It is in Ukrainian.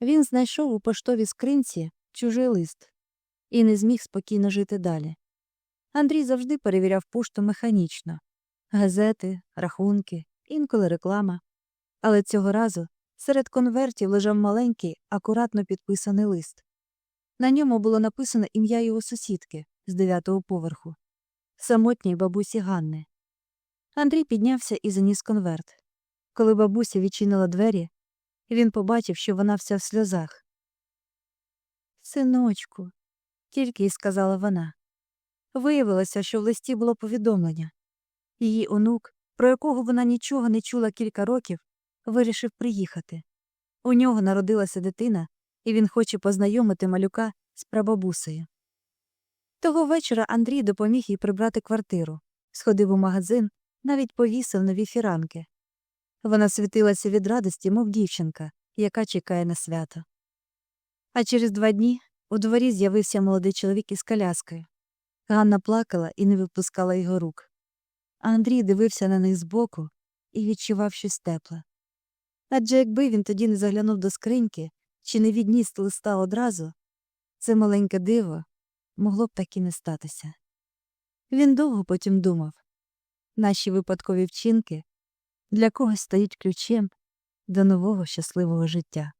Він знайшов у поштовій скринці чужий лист і не зміг спокійно жити далі. Андрій завжди перевіряв пошту механічно газети, рахунки, інколи реклама. Але цього разу серед конвертів лежав маленький, акуратно підписаний лист. На ньому було написано ім'я його сусідки з дев'ятого поверху, самотньої бабусі Ганни. Андрій піднявся і заніс конверт. Коли бабуся відчинила двері, він побачив, що вона вся в сльозах. Синочку, тільки й сказала вона. Виявилося, що в листі було повідомлення. Її онук, про якого вона нічого не чула кілька років, вирішив приїхати. У нього народилася дитина, і він хоче познайомити малюка з прабабусею. Того вечора Андрій допоміг їй прибрати квартиру, сходив у магазин, навіть повісив нові фіранки. Вона світилася від радості, мов дівчинка, яка чекає на свято. А через два дні у дворі з'явився молодий чоловік із коляскою. Ганна плакала і не випускала його рук. А Андрій дивився на них збоку і відчував щось тепле. Адже якби він тоді не заглянув до скриньки чи не відніс листа одразу, це маленьке диво могло б так і не статися. Він довго потім думав наші випадкові вчинки для когось стають ключем до нового щасливого життя.